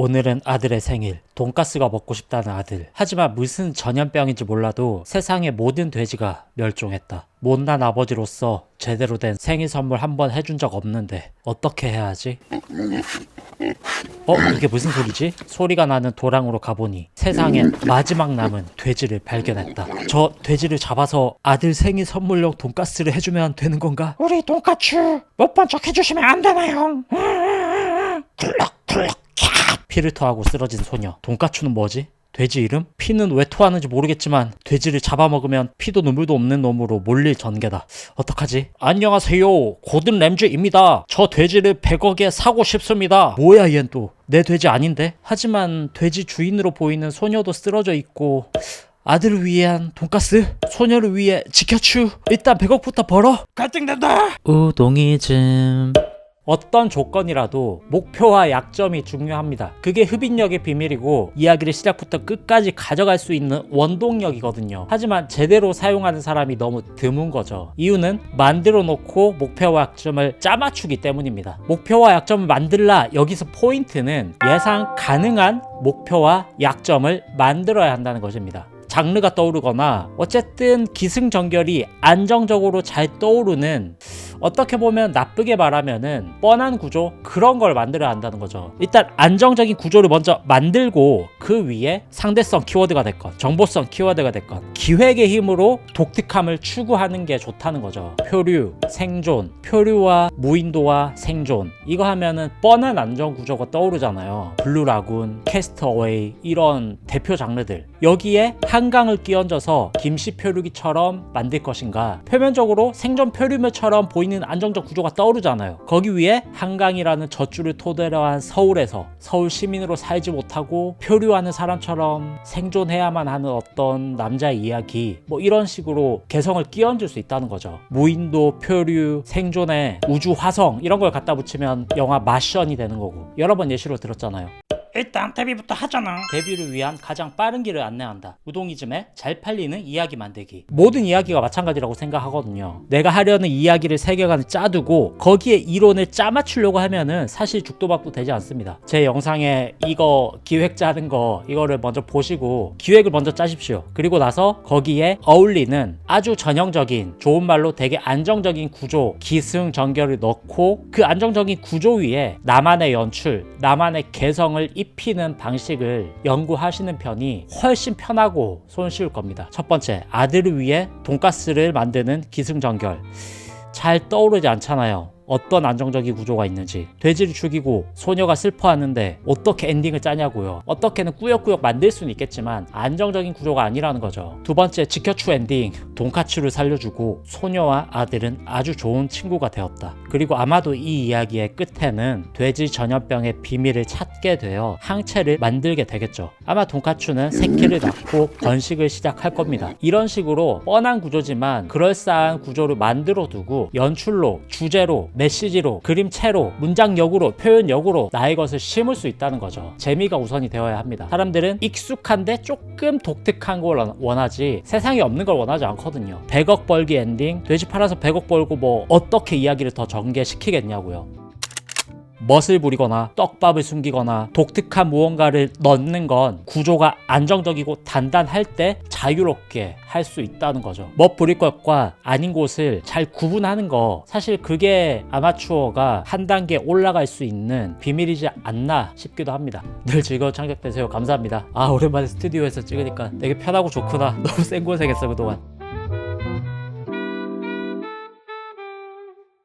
오늘은 아들의 생일. 돈가스가 먹고 싶다는 아들. 하지만 무슨 전염병인지 몰라도 세상의 모든 돼지가 멸종했다. 못난 아버지로서 제대로 된 생일 선물 한 번 해준 적 없는데 어떻게 해야 하지? 어? 이게 무슨 소리지? 소리가 나는 도랑으로 가보니 세상엔 마지막 남은 돼지를 발견했다. 저 돼지를 잡아서 아들 생일 선물용 돈가스를 해주면 되는 건가? 우리 돈까츠 못 본 척 해주시면 안 되나요? 굴럭굴럭 피를 토하고 쓰러진 소녀. 돈까추는 뭐지? 돼지 이름? 피는 왜 토하는지 모르겠지만 돼지를 잡아먹으면 피도 눈물도 없는 놈으로 몰릴 전개다. 어떡하지? 안녕하세요. 고든 램즈입니다. 저 돼지를 100억에 사고 싶습니다. 뭐야 얜 또. 내 돼지 아닌데? 하지만 돼지 주인으로 보이는 소녀도 쓰러져 있고 아들을 위한 돈가스? 소녀를 위해 지켜추. 일단 100억부터 벌어. 갈등된다 우동이즘 어떤 조건이라도 목표와 약점이 중요합니다. 그게 흡인력의 비밀이고 이야기를 시작부터 끝까지 가져갈 수 있는 원동력이거든요. 하지만 제대로 사용하는 사람이 너무 드문 거죠. 이유는 만들어 놓고 목표와 약점을 짜맞추기 때문입니다. 목표와 약점을 만들라 여기서 포인트는 예상 가능한 목표와 약점을 만들어야 한다는 것입니다. 장르가 떠오르거나 어쨌든 기승전결이 안정적으로 잘 떠오르는 어떻게 보면 나쁘게 말하면은 뻔한 구조 그런 걸 만들어야 한다는 거죠. 일단 안정적인 구조를 먼저 만들고 그 위에 상대성 키워드가 됐건 정보성 키워드가 됐건 기획의 힘으로 독특함을 추구하는 게 좋다는 거죠. 표류, 생존, 표류와 무인도와 생존 이거 하면은 뻔한 안정 구조가 떠오르잖아요. 블루라군, 캐스터웨이 이런 대표 장르들 여기에 한강을 끼얹어서 김씨 표류기처럼 만들 것인가 표면적으로 생존 표류물처럼 보이 는 안정적 구조가 떠오르잖아요. 거기 위에 한강이라는 젖줄을 토대로 한 서울에서 서울 시민으로 살지 못하고 표류하는 사람처럼 생존해야만 하는 어떤 남자의 이야기 뭐 이런 식으로 개성을 끼얹을 수 있다는 거죠. 무인도 표류 생존에 우주 화성 이런 걸 갖다 붙이면 영화 마션이 되는 거고. 여러 번 예시로 들었잖아요 일단 데뷔부터 하잖아 데뷔를 위한 가장 빠른 길을 안내한다. 우동이즘에 잘 팔리는 이야기 만들기. 모든 이야기가 마찬가지라고 생각하거든요. 내가 하려는 이야기를 세계관을 짜두고 거기에 이론을 짜맞추려고 하면은 사실 죽도밥도 되지 않습니다. 제 영상에 이거 기획 짜는 거 이거를 먼저 보시고 기획을 먼저 짜십시오. 그리고 나서 거기에 어울리는 아주 전형적인 좋은 말로 되게 안정적인 구조, 기승 전결을 넣고 그 안정적인 구조 위에 나만의 연출, 나만의 개성을 입 히는 방식을 연구하시는 편이 훨씬 편하고 손쉬울 겁니다. 첫 번째, 아들을 위해 돈가스를 만드는 기승전결. 잘 떠오르지 않잖아요. 어떤 안정적인 구조가 있는지 돼지를 죽이고 소녀가 슬퍼하는데 어떻게 엔딩을 짜냐고요. 어떻게는 꾸역꾸역 만들 수는 있겠지만 안정적인 구조가 아니라는 거죠. 두 번째 지켜추 엔딩. 돈카츠를 살려주고 소녀와 아들은 아주 좋은 친구가 되었다. 그리고 아마도 이 이야기의 끝에는 돼지 전염병의 비밀을 찾게 되어 항체를 만들게 되겠죠. 아마 돈카츠는 새끼를 낳고 번식을 시작할 겁니다. 이런 식으로 뻔한 구조지만 그럴싸한 구조를 만들어 두고 연출로 주제로 메시지로 그림체로 문장력으로 표현력으로 나의 것을 심을 수 있다는 거죠. 재미가 우선이 되어야 합니다. 사람들은 익숙한데 조금 독특한 걸 원- 원하지 세상에 없는 걸 원하지 않거든요. 100억 벌기 엔딩 돼지 팔아서 100억 벌고 뭐 어떻게 이야기를 더 전개시키겠냐고요 멋을 부리거나 떡밥을 숨기거나 독특한 무언가를 넣는 건 구조가 안정적이고 단단할 때 자유롭게 할 수 있다는 거죠. 멋 부릴 것과 아닌 곳을 잘 구분하는 거 사실 그게 아마추어가 한 단계 올라갈 수 있는 비밀이지 않나 싶기도 합니다. 늘 즐거운 창작 되세요. 감사합니다. 아 오랜만에 스튜디오에서 찍으니까 되게 편하고 좋구나. 너무 생고생했어 그동안.